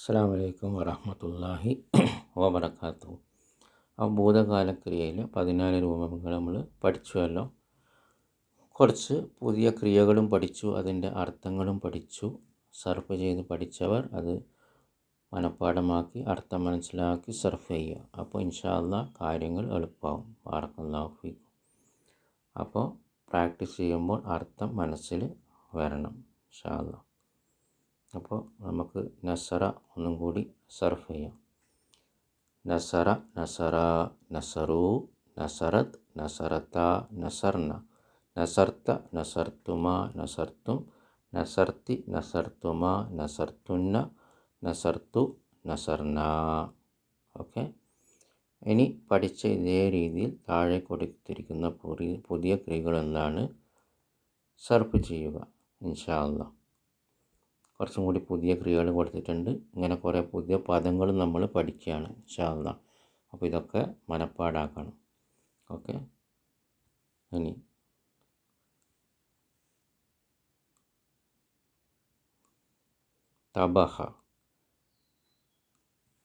അസ്സാം വലൈക്കും വറഹമത്തല്ലാഹി വബർക്കാത്തു ആ ഭൂതകാലക്രിയയിൽ പതിനാല് രൂപങ്ങൾ നമ്മൾ പഠിച്ചുവല്ലോ. കുറച്ച് പുതിയ ക്രിയകളും പഠിച്ചു അതിന്റെ അർത്ഥങ്ങളും പഠിച്ചു. സർഫ് ചെയ്ത് പഠിച്ചവർ അത് മനഃപ്പാഠമാക്കി അർത്ഥം മനസ്സിലാക്കി സർഫ് ചെയ്യുക. അപ്പോൾ ഇൻഷാല്ല കാര്യങ്ങൾ എളുപ്പമാവും. പാറക്കല്ലാഫിക്കും അപ്പോൾ പ്രാക്ടീസ് ചെയ്യുമ്പോൾ അർത്ഥം മനസ്സിൽ വരണം ഇൻഷാല്ല അപ്പോൾ നമുക്ക് നസറ ഒന്നും കൂടി സർഫ് ചെയ്യാം. നസറ നസറ നസറു നസറത്ത് നസറത്ത നസർന നസർത്ത നസർത്തുമ നസർത്തും നസർത്തി നസർത്തുമ നസർത്തുന്ന നസർത്തു നസർന ഓക്കെ? ഇനി പഠിച്ച ഇതേ രീതിയിൽ താഴെ കൊടുത്തിരിക്കുന്ന പുതിയ ക്രിയകൾ എന്താണ് സർഫ് ചെയ്യുക ഇൻഷാ അള്ളാഹ് കുറച്ചും കൂടി പുതിയ ക്രിയകൾ കൊടുത്തിട്ടുണ്ട്. ഇങ്ങനെ കുറേ പുതിയ പദങ്ങൾ നമ്മൾ പഠിക്കുകയാണ് ഇൻഷാല്ല അപ്പോൾ ഇതൊക്കെ മനപ്പാടാക്കണം. ഓക്കെ? ഇനി. തബഹ.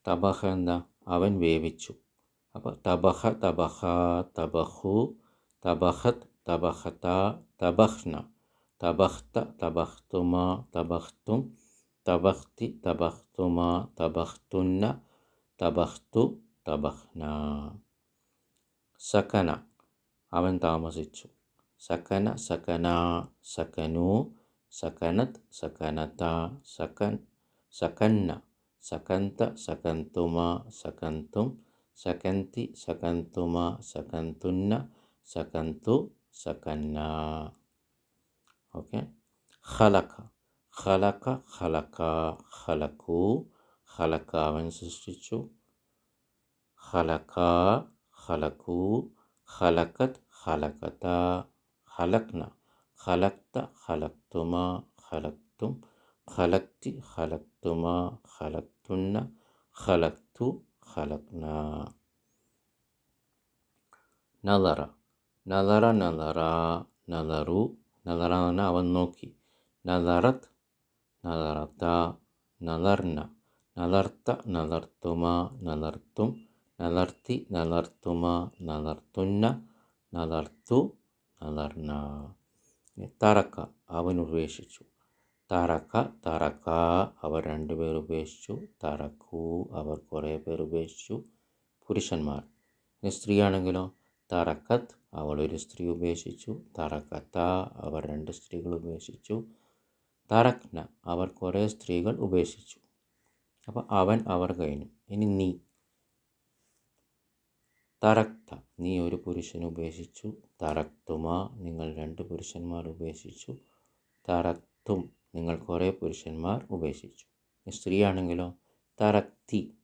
തബഹ എന്താ? അവൻ വേവിച്ചു. അപ്പോൾ തബഹ തബഹ തബഹു തബഹത് തബഹത്ത തബഹ്ന. തബഹ്ത തബഹ്തുമ തബഹ്തും തബഹ്തി തബഹ്തുമ തബഹ്തുന്ന തബഹ്തു തബഹ്ന സക്കന അവൻ താമസിച്ചു സക്കന സക്കന സക്കനു സക്കനത് സക്കനത സക്കൻ സക്കന്ന സകന്ത സകന്തുമ സകന്തും സകന്തി സകന്തുമ സകന്തുന്ന സകന്തു സകന്ന ओके खलक खलक खलक खलकू खलक అవని సృష్టించు खलक खलकू खलकत खलकता खलकना खलकता खलकतुमा खलकतुम खलकती खलकतुमा खलकतुन्ना खलकतु खलकना नलरा नलरा नलरा नलरु നദറ എന്ന് പറഞ്ഞാൽ അവൻ നോക്കി. നദറത്ത് നദറത്ത നദർന നദർത്ത നദർത്തുമ നദർത്തും. നദർത്തി നദർത്തുമ നദർത്തുന്ന. നദർത്തു നദർന തറക്ക അവൻ ഉപേക്ഷിച്ചു. തറക്ക തറക്ക അവർ രണ്ടുപേർ ഉപേക്ഷിച്ചു. തറക്കൂ അവർ കുറേ പേർ ഉപേക്ഷിച്ചു. പുരുഷന്മാർ. സ്ത്രീയാണെങ്കിലോ? തറക്കത്ത് അവൾ ഒരു സ്ത്രീ ഉപേക്ഷിച്ചു. തറക്കത്ത അവർ രണ്ട് സ്ത്രീകൾ ഉപേക്ഷിച്ചു. തറക്ന അവർ കുറേ സ്ത്രീകൾ ഉപേക്ഷിച്ചു. അപ്പോൾ അവൻ അവർ കഴിഞ്ഞു. ഇനി നീ. തറക്ത നീ ഒരു പുരുഷൻ ഉപേക്ഷിച്ചു. തറക്തുമ നിങ്ങൾ രണ്ട് പുരുഷന്മാർ ഉപേക്ഷിച്ചു. തറക്തും നിങ്ങൾ കുറേ പുരുഷന്മാർ ഉപേക്ഷിച്ചു. സ്ത്രീയാണെങ്കിലോ? തറക്തി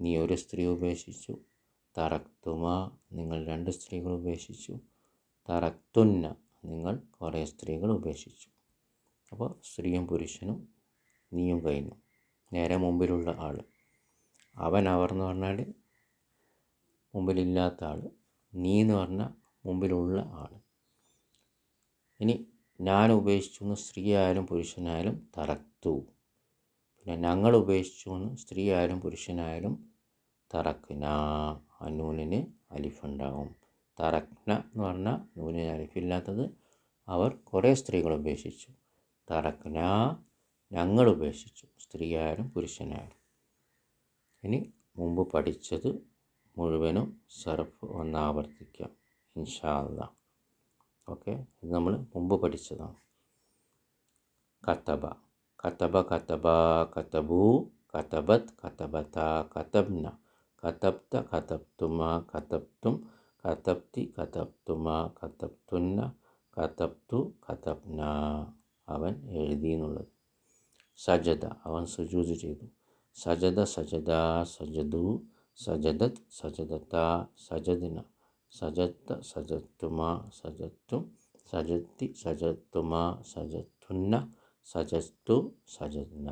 നീ ഒരു സ്ത്രീ ഉപേക്ഷിച്ചു. തറക്തുമ നിങ്ങൾ രണ്ട് സ്ത്രീകൾ ഉപേക്ഷിച്ചു. തറക്തുന്ന നിങ്ങൾ കുറേ സ്ത്രീകൾ ഉപേക്ഷിച്ചു. അപ്പോൾ സ്ത്രീയും പുരുഷനും നീയും കഴിഞ്ഞു നേരെ മുമ്പിലുള്ള ആൾ അവൻ അവർ എന്ന് പറഞ്ഞാൽ മുമ്പിലില്ലാത്ത ആൾ നീ എന്ന് പറഞ്ഞാൽ മുമ്പിലുള്ള ആൾ ഇനി ഞാൻ ഉപേക്ഷിച്ചു എന്ന് സ്ത്രീ ആയാലും പുരുഷനായാലും തറക്തു പിന്നെ ഞങ്ങൾ ഉപേക്ഷിച്ചു എന്ന് സ്ത്രീ ആയാലും പുരുഷനായാലും തറക്കിന ആ നൂനിന് അലിഫുണ്ടാകും തറക്ന എന്ന് പറഞ്ഞാൽ നൂനിന് അലിഫില്ലാത്തത് അവർ കുറേ സ്ത്രീകൾ ഉപേക്ഷിച്ചു. തറക്ന ഞങ്ങൾ ഉപേക്ഷിച്ചു സ്ത്രീയായാലും പുരുഷനായാലും. ഇനി മുമ്പ് പഠിച്ചത് മുഴുവനും സർഫ് ഒന്ന് ആവർത്തിക്കാം ഇൻഷാല്ല ഓക്കെ ഇത് നമ്മൾ മുമ്പ് പഠിച്ചതാണ്. കത്തബ കത്തബ കത്തബ കത്തബു കത്തബത്ത് കത്തബത്ത കത്തബ്ന. കത്തബ്ത കത്തബ്തുമ കതപ്തും കതപ്തി കത്തബ്തുമ കതപ്തുന്ന കതപ്തു കതപ്ന അവൻ എഴുതി എന്നുള്ളത് സജദ അവൻ സുജൂത് ചെയ്തു. സജദ സജത സജദു സജദത് സജദത്ത സജദിന. സജത്ത സജത്തുമ സജത്തും സജത്തി സജത്തുമ സജത്തുന്ന സജത്തു സജദ്ന.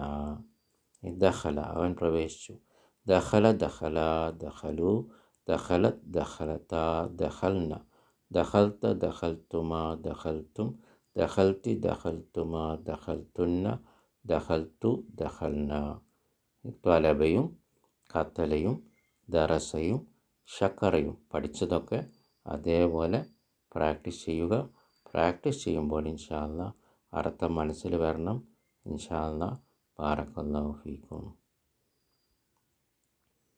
ദഹല അവൻ പ്രവേശിച്ചു. ദഹല ദഹല ദഹലു ദഹലത് ദഹലത ദഹൽന ദഹൽത്ത ദഹൽത്തുമ ദഹൽത്തും ദഹൽത്തി ദഹൽത്തുമ ദഹൽത്തുന്ന ദഹൽത്തു ദഹൽന ത്വലബയും കത്തലയും ദറസയും ഷക്കറയും പഠിച്ചതൊക്കെ അതേപോലെ പ്രാക്ടീസ് ചെയ്യുക. പ്രാക്ടീസ് ചെയ്യുമ്പോൾ ഇൻഷാല്ല അർത്ഥം മനസ്സിൽ വരണം. ഇൻഷാല്ല ബാറക്കല്ലാഹു ഫീക്കും.